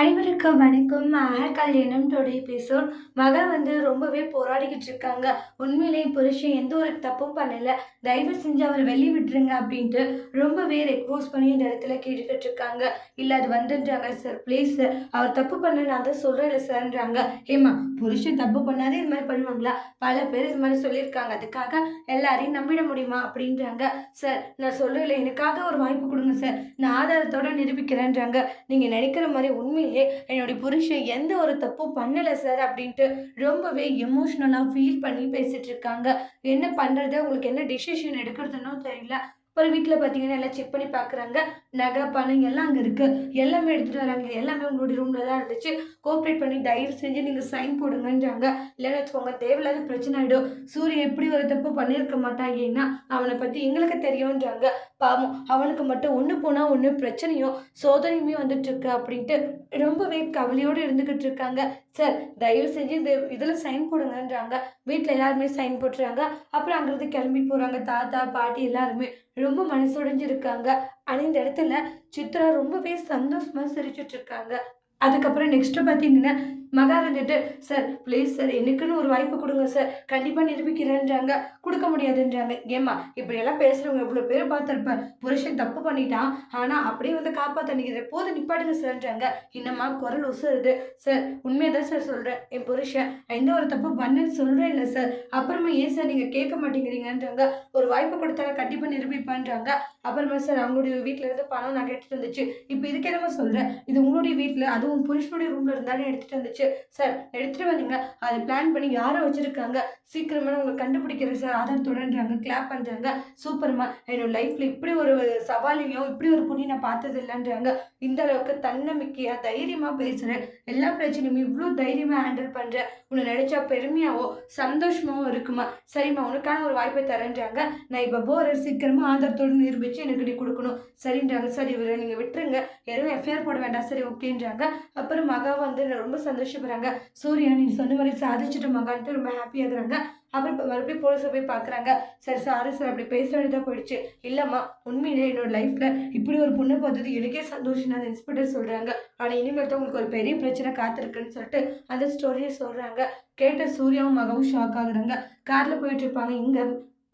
அனைவருக்கும் வணக்கம். மகள் கல்யாணம் டுடே எபிசோட் மகள் வந்து ரொம்பவே போராடிக்கிட்டு இருக்காங்க. உண்மையிலேயே புருஷன் எந்த ஒரு தப்பும் பண்ணல. தயவு செஞ்சு அவர் வெளியே விட்டுருங்க அப்படின்ட்டு ரொம்பவே ரெக்வஸ்ட் பண்ணி இந்த இடத்துல கேட்டுக்கிட்டு இருக்காங்க. இல்லை அது வந்துட்டாங்க சார் ப்ளீஸ் சார் அவர் தப்பு பண்ண நான் தான் சொல்கிறேன் சார்ன்றாங்க ஏமா புருஷன் தப்பு பண்ணாதே இது மாதிரி பண்ணுவாங்களா? பல பேர் இது மாதிரி சொல்லியிருக்காங்க. அதுக்காக எல்லாரையும் நம்பிட முடியுமா அப்படின்றாங்க. சார் நான் சொல்கிறேன் எனக்காக ஒரு வாய்ப்பு கொடுங்க சார் நான் ஆதாரத்தோட நிரூபிக்கிறேன்றாங்க. நீங்கள் நினைக்கிற மாதிரி உண்மையிலே என்னுடைய புருஷன் எந்த ஒரு தப்பும் பண்ணலை சார் அப்படின்ட்டு ரொம்பவே எமோஷ்னலாக ஃபீல் பண்ணி பேசிகிட்டு இருக்காங்க என்ன பண்ணுறது உங்களுக்கு என்ன டிசிஷன் எடுக்கிறதுன்னு தெரியல. அப்புறம் வீட்டில் பார்த்தீங்கன்னா எல்லாம் செக் பண்ணி பார்க்குறாங்க நகை பணம் எல்லாம் அங்கே இருக்குது எல்லாமே எடுத்துகிட்டு வராங்க. எல்லாமே உங்களுடைய ரூமில் தான் இருந்துச்சு. கோஆப்ரேட் பண்ணி தயவு செஞ்சு நீங்கள் சைன் போடுங்கன்றாங்க. இல்லைன்னு வச்சுக்கோங்க தேவையில்லாத பிரச்சனை ஆகிடும் சூரியன் எப்படி ஒரு தப்பு பண்ணியிருக்க மாட்டான் ஏன்னா அவனை பற்றி எங்களுக்கு தெரியும்ன்றாங்க. பாவம் அவனுக்கு மட்டும் ஒன்று போனால் ஒன்று பிரச்சனையும் சோதனையுமே வந்துட்டுருக்கு அப்படின்ட்டு ரொம்பவே கவலையோடு இருந்துக்கிட்டு இருக்காங்க. சார் தயவு செஞ்சு இந்த இதில் சைன் போடுங்கன்றாங்க. வீட்டில் எல்லாருமே சைன் போட்டுறாங்க. அப்புறம் அங்கேருந்து கிளம்பி போகிறாங்க தாத்தா பாட்டி எல்லாருமே ரொம்ப மனசுடைஞ்சிருக்காங்க ஆனால் இந்த இடத்துல சித்ரா ரொம்பவே சந்தோஷமாக சிரிச்சிட்ருக்காங்க அதுக்கப்புறம் நெக்ஸ்ட்டு பார்த்தீங்கன்னா மகா வந்துட்டு சார் ப்ளீஸ் சார் எனக்குன்னு ஒரு வாய்ப்பு கொடுங்க சார் கண்டிப்பாக நிரூபிக்கிறேன்றாங்க. கொடுக்க முடியாதுன்றாங்க. ஏம்மா இப்படியெல்லாம் பேசுகிறவங்க இவ்வளோ பேர் பார்த்துருப்பேன் புருஷன் தப்பு பண்ணிட்டான். ஆனால் அப்படியே வந்து காப்பாற்ற நிற்கிற போது நிப்பாடுங்க சார்ன்றாங்க இன்னம்மா குரல் உசுருது சார் உண்மையை தான் சார் சொல்கிறேன் என் புருஷன் எந்த ஒரு தப்பு பண்ணுன்னு சொல்கிறேன் இல்லை சார் அப்புறமா ஏன் சார் நீங்கள் கேட்க மாட்டேங்கிறீங்கன்றாங்க. ஒரு வாய்ப்பு கொடுத்தாலும் கண்டிப்பாக நிரூபிப்பான்றாங்க. அப்புறமா சார் அவங்களுடைய வீட்டில் இருந்து பணம் நான் கேட்டுட்டு வந்துச்சு. இப்போ இதுக்கு என்னமா சொல்கிறேன் இது உங்களுடைய வீட்டில் அதுவும் புருஷனுடைய ரூமில் இருந்தாலும் எடுத்துகிட்டு வந்துச்சு. சார் எடுத்துகிட்டு வந்தீங்க. அதை பிளான் பண்ணி யாரை வச்சுருக்காங்க? சீக்கிரமாக உங்களை கண்டுபிடிக்கிற சார் ஆதாரத்தோடன்றாங்க கிளாப் பண்ணுறாங்க சூப்பர்மா என்னோட லைஃப்பில் இப்படி ஒரு சவாலையும் இப்படி ஒரு புண்ணி நான் பார்த்தது இல்லைன்றாங்க. இந்த அளவுக்கு தன்னம்பிக்கையாக தைரியமாக பேசுகிறேன் எல்லா பிரச்சனையுமே இவ்வளோ தைரியமாக ஹேண்டில் பண்ணுறேன் உன்னை நினச்சா பெருமையாவோ சந்தோஷமாகவும் இருக்குமா? சரிம்மா உனக்கான ஒரு வாய்ப்பை தரேன்றாங்க. நான் இப்போ போகிறேன் சீக்கிரமாக ஆதாரத்தோடு நிரூபித்து எனக்கு நீ கொடுக்கணும். சரின்றாங்க. சரி இவரை நீங்கள் விட்டுருங்க. எதுவும் எஃப்ஐஆர் போட வேண்டாம். சரி ஓகேன்றாங்க அப்புறம் மகா வந்து ரொம்ப சந்தோஷப்படுறாங்க. சூர்யா நீ சொன்ன மாதிரி சாதிச்சுட்டு மகான்ட்டு ரொம்ப ஹாப்பியாகிறாங்க அப்புறம் இப்போ மறுபடியும் போலீஸை போய் பார்க்குறாங்க சரி சாரி சார் அப்படி பேச வேண்டியதாக போயிடுச்சு. இல்லைம்மா உண்மையிலே என்னோட லைஃப்பில் இப்படி ஒரு பொண்ணு பார்த்தது எனக்கே சந்தோஷம் அந்த இன்ஸ்பெக்டர் சொல்கிறாங்க ஆனால் இனிமேல் தான் உங்களுக்கு ஒரு பெரிய பிரச்சனை காத்திருக்குன்னு சொல்லிட்டு அந்த ஸ்டோரியை சொல்கிறாங்க கேட்ட சூர்யாவும் மகவும் ஷாக் ஆகுறாங்க. காரில் போயிட்டு இருப்பாங்க. இங்கே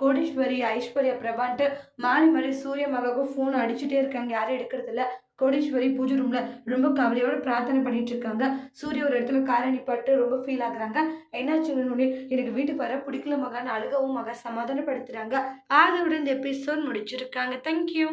கோடீஸ்வரி ஐஸ்வர்யா பிரபான்ட்டு மாறி மாறி சூரிய மகாவுக்கும் ஃபோன் அடிச்சுட்டே இருக்காங்க. யாரும் எடுக்கிறது இல்லை. கோடீஸ்வரி பூஜை ரூம்ல ரொம்ப கவலையோட பிரார்த்தனை பண்ணிட்டு இருக்காங்க. சூரிய ஒரு இடத்துல காரை நிப்பாட்டு ரொம்ப ஃபீல் ஆகுறாங்க. என்னாச்சுன்னு எனக்கு வீட்டுக்கு வர பிடிக்கல மகான்னு அழுகவும் மகா சமாதானப்படுத்துறாங்க. அதோட இந்த எபிசோட் முடிச்சிருக்காங்க. தேங்க்யூ